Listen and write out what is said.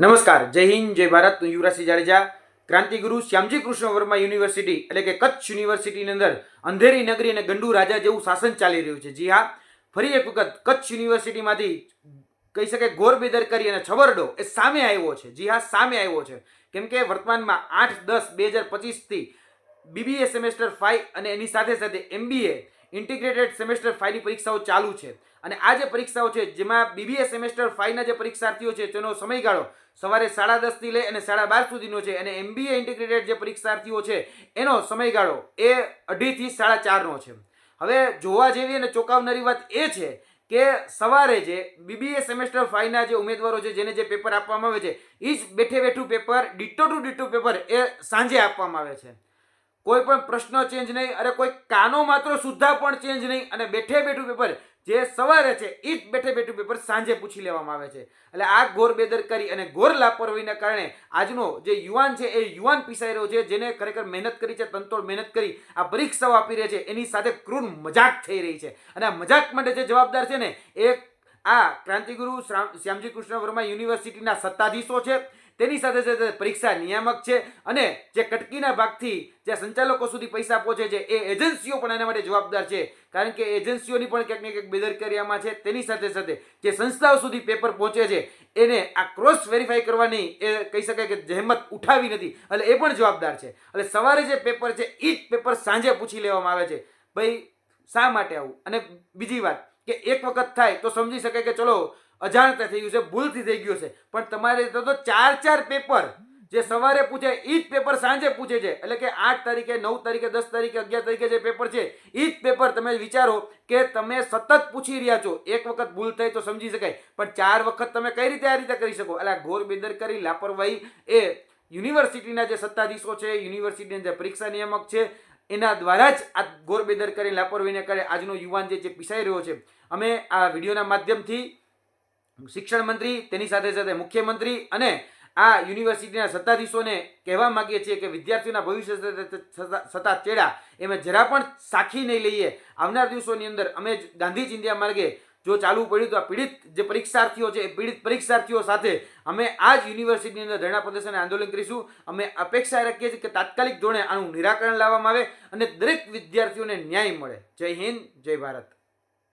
નમસ્કાર, જય હિન્દ, જય ભારત, હું યુવરાજસિંહ જાડેજા, ક્રાંતિગુરુ શ્યામજી કૃષ્ણ વર્મા યુનિવર્સિટી એટલે કે કચ્છ યુનિવર્સિટીની અંદર અંધેરી નગરી અને ગંડુ રાજા જેવું શાસન ચાલી રહ્યું છે. જી હા, ફરી એક વખત કચ્છ યુનિવર્સિટીમાંથી કહી શકે ઘોર બેદરકારી અને છબરડો એ સામે આવ્યો છે. જી હા, સામે આવ્યો છે. કેમ કે વર્તમાનમાં આઠ દસ બે હજાર પચીસથી બીબીએ સેમેસ્ટર ફાઇવ અને એની સાથે સાથે એમબીએ ઇન્ટિગ્રેટેડ સેમેસ્ટર ફાઈવની પરીક્ષાઓ ચાલુ છે. અને આ જે પરીક્ષાઓ છે, જેમાં બીબીએ સેમેસ્ટર ફાઇવના જે પરીક્ષાર્થીઓ છે, તેનો સમયગાળો સવારે સાડા દસથી લઈ અને સાડા બાર સુધીનો છે અને એમબીએ ઇન્ટિગ્રેટેડ જે પરીક્ષાર્થીઓ છે, એનો સમયગાળો એ અઢીથી સાડા ચારનો છે. હવે જોવા જેવી અને ચોંકાવનારી વાત એ છે કે સવારે જે બીબીએ સેમેસ્ટર ફાઈવના જે ઉમેદવારો છે, જેને જે પેપર આપવામાં આવે છે એ જ બેઠે બેઠું paper ditto to ditto paper એ સાંજે આપવામાં આવે છે. કોઈ પણ પ્રશ્ન ચેન્જ નહીં, અરે કોઈ કાનો માત્ર સુદ્ધા પણ ચેન્જ નહીં. અને બેઠે બેઠું પેપર જે સવારે છે એ જ બેઠે બેઠું પેપર સાંજે પૂછી લેવામાં આવે છે. એટલે આ ઘોર બેદરકારી અને ઘોર લાપરવાહીના કારણે આજનો જે યુવાન છે, એ યુવાન પીસાઈ રહ્યો છે, જેને ખરેખર મહેનત કરી છે તંતોડ મહેનત કરી, આ પરીક્ષાઓ આપી રહી છે, એની સાથે ક્રૂર મજાક થઈ રહી છે. અને આ મજાક માટે જે જવાબદાર છે ને એ આ ક્રાંતિગુરુ શ્યામજી કૃષ્ણ વર્મા યુનિવર્સિટીના સત્તાધીશો છે. તેની સાથે સાથે પરીક્ષા નિયામક છે અને જે કટકીના ભાગથી જે સંચાલકો સુધી પૈસા પહોંચે છે, એ એજન્સીઓ પણ એના માટે જવાબદાર છે. કારણ કે એજન્સીઓની પણ ક્યાંક ને ક્યાંક બેદરકારી આમાં છે. તેની સાથે સાથે જે સંસ્થાઓ સુધી પેપર પહોંચે છે, એને આ ક્રોસ વેરીફાઈ કરવાની એ કહી શકાય કે જહેમત ઉઠાવી નથી. એટલે એ પણ જવાબદાર છે. એટલે સવારે જે પેપર છે એ જ પેપર સાંજે પૂછી લેવામાં આવે છે. ભાઈ, શા માટે આવું? અને બીજી વાત કે એક વખત થાય તો સમજી શકાય કે ચલો અજાણતા થઈ ગયું છે, ભૂલથી થઈ ગયું છે. પણ તમારે તો ચાર ચાર પેપર જે સવારે પૂછે એ જ પેપર સાંજે પૂછે છે. એટલે કે આઠ તારીખે, નવ તારીખે, દસ તારીખે, અગિયાર તારીખે જે પેપર છે એ જ પેપર તમે વિચારો કે તમે સતત પૂછી રહ્યા છો. એક વખત ભૂલ થઈ તો સમજી શકાય. પણ ચાર વખત તમે કઈ રીતે આ રીતે કરી શકો? એટલે ઘોર બેદરકારી લાપરવાહી એ યુનિવર્સિટીના જે સત્તાધીશો છે, યુનિવર્સિટીના જે પરીક્ષા નિયામક છે, એના દ્વારા જ આ ઘોર બેદરકારી લાપરવાહીને કારણે આજનો યુવાન જે છે પીસાઈ રહ્યો છે. અમે આ વિડીયોના માધ્યમથી શિક્ષણ મંત્રી, તેની સાથે સાથે મુખ્યમંત્રી અને આ યુનિવર્સિટીના સત્તાધીશોને કહેવા માંગીએ છીએ કે વિદ્યાર્થીઓના ભવિષ્ય થતા ચેડા, એમાં જરા પણ સાખી નહીં લઈએ. આવનાર દિવસોની અંદર અમે જ ગાંધી ચિંધ્યા માર્ગે જો ચાલુ પડ્યું તો આ પીડિત જે પરીક્ષાર્થીઓ છે, એ પીડિત પરીક્ષાર્થીઓ સાથે અમે આ જ યુનિવર્સિટીની અંદર ધરણા પ્રદર્શન આંદોલન કરીશું. અમે અપેક્ષા રાખીએ છીએ કે તાત્કાલિક ધોરણે આનું નિરાકરણ લાવવામાં આવે અને દરેક વિદ્યાર્થીઓને ન્યાય મળે. જય હિન્દ, જય ભારત.